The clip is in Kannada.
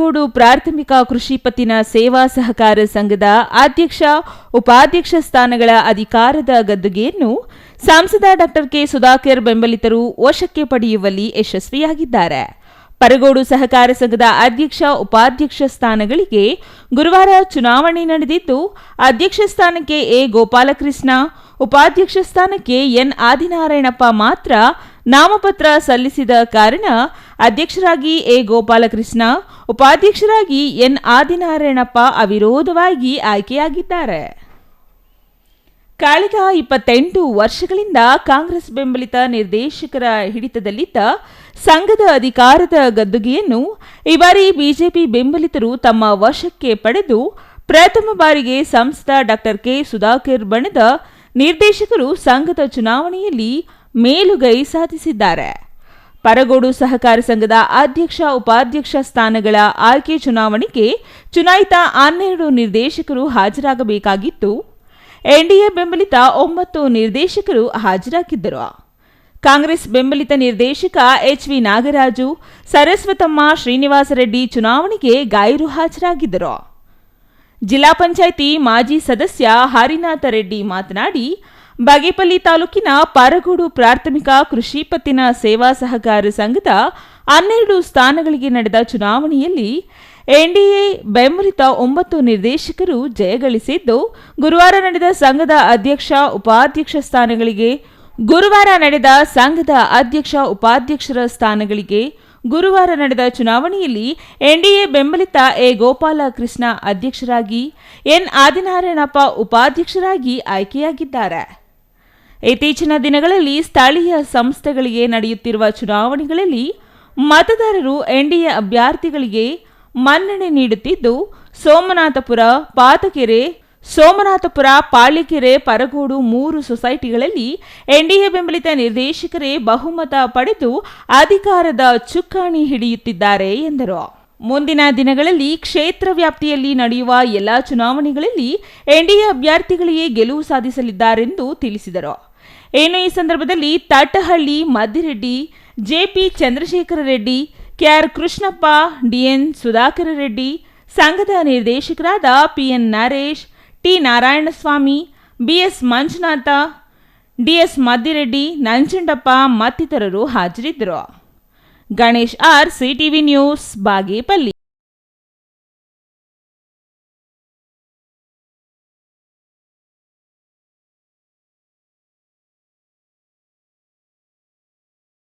ಗೋಡು ಪ್ರಾಥಮಿಕ ಕೃಷಿ ಪತ್ತಿನ ಸೇವಾ ಸಹಕಾರ ಸಂಘದ ಅಧ್ಯಕ್ಷ, ಉಪಾಧ್ಯಕ್ಷ ಸ್ಥಾನಗಳ ಅಧಿಕಾರದ ಗದ್ದುಗೆಯನ್ನು ಸಂಸದ ಡಾಕ್ಟರ್ ಕೆ ಸುಧಾಕರ್ ಬೆಂಬಲಿತರು ವಶಕ್ಕೆ ಪಡೆಯುವಲ್ಲಿ ಯಶಸ್ವಿಯಾಗಿದ್ದಾರೆ. ಪರಗೋಡು ಸಹಕಾರ ಸಂಘದ ಅಧ್ಯಕ್ಷ, ಉಪಾಧ್ಯಕ್ಷ ಸ್ಥಾನಗಳಿಗೆ ಗುರುವಾರ ಚುನಾವಣೆ ನಡೆದಿದ್ದು, ಅಧ್ಯಕ್ಷ ಸ್ಥಾನಕ್ಕೆ ಎ. ಗೋಪಾಲಕೃಷ್ಣ, ಉಪಾಧ್ಯಕ್ಷ ಸ್ಥಾನಕ್ಕೆ ಎನ್. ಆದಿನಾರಾಯಣಪ್ಪ ಮಾತ್ರ ನಾಮಪತ್ರ ಸಲ್ಲಿಸಿದ ಕಾರಣ ಅಧ್ಯಕ್ಷರಾಗಿ ಎ ಗೋಪಾಲಕೃಷ್ಣ, ಉಪಾಧ್ಯಕ್ಷರಾಗಿ ಎನ್ ಆದಿನಾರಾಯಣಪ್ಪ ಅವಿರೋಧವಾಗಿ ಆಯ್ಕೆಯಾಗಿದ್ದಾರೆ. ಕಳೆದ ಇಪ್ಪತ್ತೆಂಟು ವರ್ಷಗಳಿಂದ ಕಾಂಗ್ರೆಸ್ ಬೆಂಬಲಿತ ನಿರ್ದೇಶಕರ ಹಿಡಿತದಲ್ಲಿದ್ದ ಸಂಘದ ಅಧಿಕಾರದ ಗದ್ದುಗೆಯನ್ನು ಈ ಬಾರಿ ಬಿಜೆಪಿ ಬೆಂಬಲಿತರು ತಮ್ಮ ವಶಕ್ಕೆ ಪಡೆದು ಪ್ರಥಮ ಬಾರಿಗೆ ಸಂಸದ ಡಾಕ್ಟರ್ ಕೆ ಸುಧಾಕರ್ ಬಣದ ನಿರ್ದೇಶಕರು ಸಂಘದ ಚುನಾವಣೆಯಲ್ಲಿ ಮೇಲುಗೈ ಸಾಧಿಸಿದ್ದಾರೆ. ಪರಗೋಡು ಸಹಕಾರ ಸಂಘದ ಅಧ್ಯಕ್ಷ, ಉಪಾಧ್ಯಕ್ಷ ಸ್ಥಾನಗಳ ಆಯ್ಕೆ ಚುನಾವಣೆಗೆ ಚುನಾಯಿತ ಹನ್ನೆರಡು ನಿರ್ದೇಶಕರು ಹಾಜರಾಗಬೇಕಾಗಿತ್ತು. ಎನ್ಡಿಎ ಬೆಂಬಲಿತ ಒಂಬತ್ತು ನಿರ್ದೇಶಕರು ಹಾಜರಾಗಿದ್ದರು. ಕಾಂಗ್ರೆಸ್ ಬೆಂಬಲಿತ ನಿರ್ದೇಶಕ ಎಚ್ ವಿ ನಾಗರಾಜು, ಸರಸ್ವತಮ್ಮ ಶ್ರೀನಿವಾಸ ರೆಡ್ಡಿ ಚುನಾವಣೆಗೆ ಗೈರು ಹಾಜರಾಗಿದ್ದರು. ಜಿಲ್ಲಾ ಪಂಚಾಯಿತಿ ಮಾಜಿ ಸದಸ್ಯ ಹರಿನಾಥ ರೆಡ್ಡಿ ಮಾತನಾಡಿ ಬಾಗೇಪಲ್ಲಿ ತಾಲೂಕಿನ ಪಾರಗೋಡು ಪ್ರಾಥಮಿಕ ಕೃಷಿ ಪತ್ತಿನ ಸೇವಾ ಸಹಕಾರ ಸಂಘದ ಹನ್ನೆರಡು ಸ್ಥಾನಗಳಿಗೆ ನಡೆದ ಚುನಾವಣೆಯಲ್ಲಿ ಎನ್ಡಿಎ ಬೆಂಬಲಿತ ಒಂಬತ್ತು ನಿರ್ದೇಶಕರು ಜಯಗಳಿಸಿದ್ದು ಗುರುವಾರ ನಡೆದ ಸಂಘದ ಅಧ್ಯಕ್ಷ, ಉಪಾಧ್ಯಕ್ಷ ಸ್ಥಾನಗಳಿಗೆ, ಗುರುವಾರ ನಡೆದ ಸಂಘದ ಅಧ್ಯಕ್ಷ, ಉಪಾಧ್ಯಕ್ಷರ ಸ್ಥಾನಗಳಿಗೆ ಗುರುವಾರ ನಡೆದ ಚುನಾವಣೆಯಲ್ಲಿ ಎನ್ಡಿಎ ಬೆಂಬಲಿತ ಎ. ಗೋಪಾಲ ಕೃಷ್ಣ ಅಧ್ಯಕ್ಷರಾಗಿ, ಎನ್. ಆದಿನಾರಾಯಣಪ್ಪ ಉಪಾಧ್ಯಕ್ಷರಾಗಿ ಆಯ್ಕೆಯಾಗಿದ್ದಾರೆ. ಇತ್ತೀಚಿನ ದಿನಗಳಲ್ಲಿ ಸ್ಥಳೀಯ ಸಂಸ್ಥೆಗಳಿಗೆ ನಡೆಯುತ್ತಿರುವ ಚುನಾವಣೆಗಳಲ್ಲಿ ಮತದಾರರು ಎನ್ಡಿಎ ಅಭ್ಯರ್ಥಿಗಳಿಗೆ ಮನ್ನಣೆ ನೀಡುತ್ತಿದ್ದು, ಸೋಮನಾಥಪುರ, ಪಾತಕೆರೆ, ಸೋಮನಾಥಪುರ, ಪಾಳ್ಯಕೆರೆ, ಪರಗೋಡು ಮೂರು ಸೊಸೈಟಿಗಳಲ್ಲಿ ಎನ್ಡಿಎ ಬೆಂಬಲಿತ ನಿರ್ದೇಶಕರೇ ಬಹುಮತ ಪಡೆದು ಅಧಿಕಾರದ ಚುಕ್ಕಾಣಿ ಹಿಡಿಯುತ್ತಿದ್ದಾರೆ ಎಂದರು. ಮುಂದಿನ ದಿನಗಳಲ್ಲಿ ಕ್ಷೇತ್ರ ವ್ಯಾಪ್ತಿಯಲ್ಲಿ ನಡೆಯುವ ಎಲ್ಲಾ ಚುನಾವಣೆಗಳಲ್ಲಿ ಎನ್ಡಿಎ ಅಭ್ಯರ್ಥಿಗಳಿಗೆ ಗೆಲುವು ಸಾಧಿಸಲಿದ್ದಾರೆಂದು ತಿಳಿಸಿದರು. ಇನ್ನು ಈ ಸಂದರ್ಭದಲ್ಲಿ Tatahalli, Maddireddy, JP Chandrashekara Reddy, KR Krishnappa, DN Sudhakara Reddy, ಸಂಘದ ನಿರ್ದೇಶಕರಾದ PN Naresh, T. Narayanaswamy, BS Manjunatha, DS Maddireddy, Nanjundappa ಮತ್ತಿತರರು ಹಾಜರಿದ್ದರು. Ganesh R CTV news, Bagepalli.